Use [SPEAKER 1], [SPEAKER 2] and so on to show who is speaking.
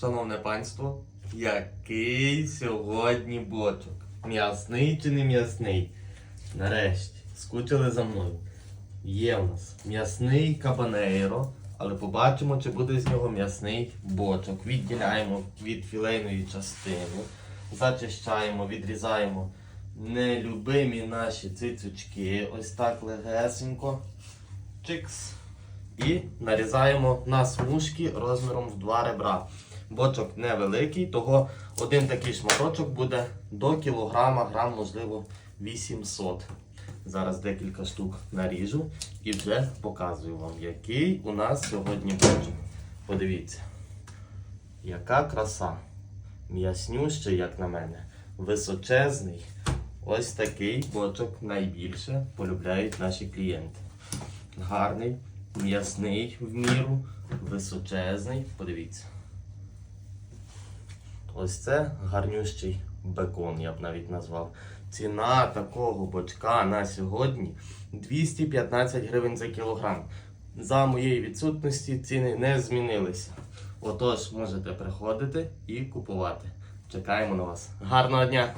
[SPEAKER 1] Шановне панство, який сьогодні бочок? М'ясний чи не м'ясний? Нарешті, скучили за мною. Є в нас м'ясний кабанейро, але побачимо, чи буде з нього м'ясний бочок. Відділяємо від філейної частини, зачищаємо, відрізаємо нелюбимі наші цицючки. Ось так легесенько. Чикс. І нарізаємо на смужки розміром в два ребра. Бочок невеликий, того один такий шматочок буде до кілограма, грам, можливо, 800. Зараз декілька штук наріжу і вже показую вам, який у нас сьогодні бочок. Подивіться, яка краса. М'яснющий, як на мене, височезний. Ось такий бочок найбільше полюбляють наші клієнти. Гарний, м'ясний в міру, височезний. Подивіться. Ось це гарнющий бекон, я б навіть назвав. Ціна такого бочка на сьогодні 215 гривень за кілограм. За моєї відсутності ціни не змінилися. Отож, можете приходити і купувати. Чекаємо на вас. Гарного дня!